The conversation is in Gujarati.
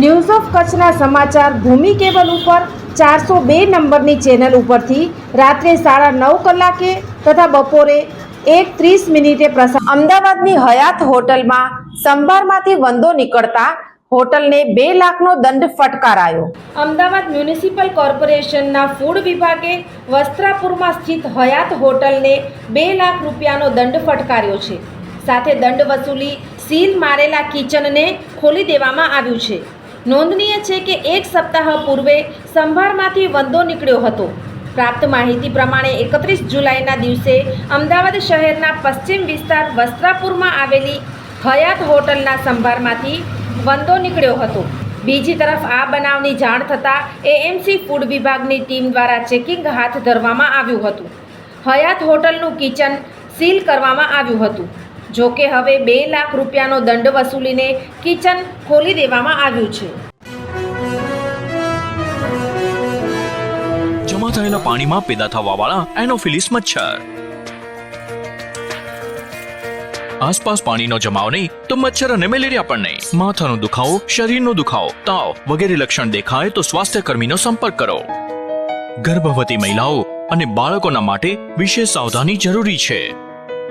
News of કચ્છના સમાચાર ભૂમિ કેબલ ઉપર ચારસો બે નંબરની ચેનલ ઉપરથી રાત્રે સાડા નવ કલાકે તથા બપોરે એક ત્રીસ મિનિટે પ્રસાર અમદાવાદની હયાત હોટલમાં સંભારમાંથી વંદો નીકળતા હોટલને બે લાખનો દંડ ફટકારાયો. અમદાવાદ મ્યુનિસિપલ કોર્પોરેશનના ફૂડ વિભાગે વસ્ત્રાપુરમાં સ્થિત હયાત હોટલને બે લાખ રૂપિયાનો દંડ ફટકાર્યો છે. સાથે દંડ વસૂલી સીલ મારેલા કિચનને ખોલી દેવામાં આવ્યું છે. નોંધનીય છે કે એક સપ્તાહ પૂર્વે સંભારમાંથી વંદો નીકળ્યો હતો. પ્રાપ્ત માહિતી પ્રમાણે એકત્રીસ જુલાઈના દિવસે અમદાવાદ શહેરના પશ્ચિમ વિસ્તાર વસ્ત્રાપુરમાં આવેલી હયાત હોટલના સંભારમાંથી વંદો નીકળ્યો હતો. બીજી તરફ આ બનાવની જાણ થતાં એએમસી ફૂડ વિભાગની ટીમ દ્વારા ચેકિંગ હાથ ધરવામાં આવ્યું હતું. હયાત હોટલનું કિચન સીલ કરવામાં આવ્યું હતું. જો કે હવે બે લાખ રૂપિયાનો દંડ વસૂલીને કિચન ખોલી દેવામાં આવ્યું છે. જમા થયેલા પાણીમાં પેદા થવાવાળા એનોફિલિસ મચ્છર. આસપાસ પાણીનો જમાવ નહીં તો મચ્છર અને મેલેરિયા પણ નહીં. માથાનો દુખાવો, શરીરનો દુખાવો, તાવ વગેરે લક્ષણ દેખાય તો સ્વાસ્થ્ય કર્મીનો સંપર્ક કરો. ગર્ભવતી મહિલાઓ અને બાળકોના માટે વિશેષ સાવધાની જરૂરી છે.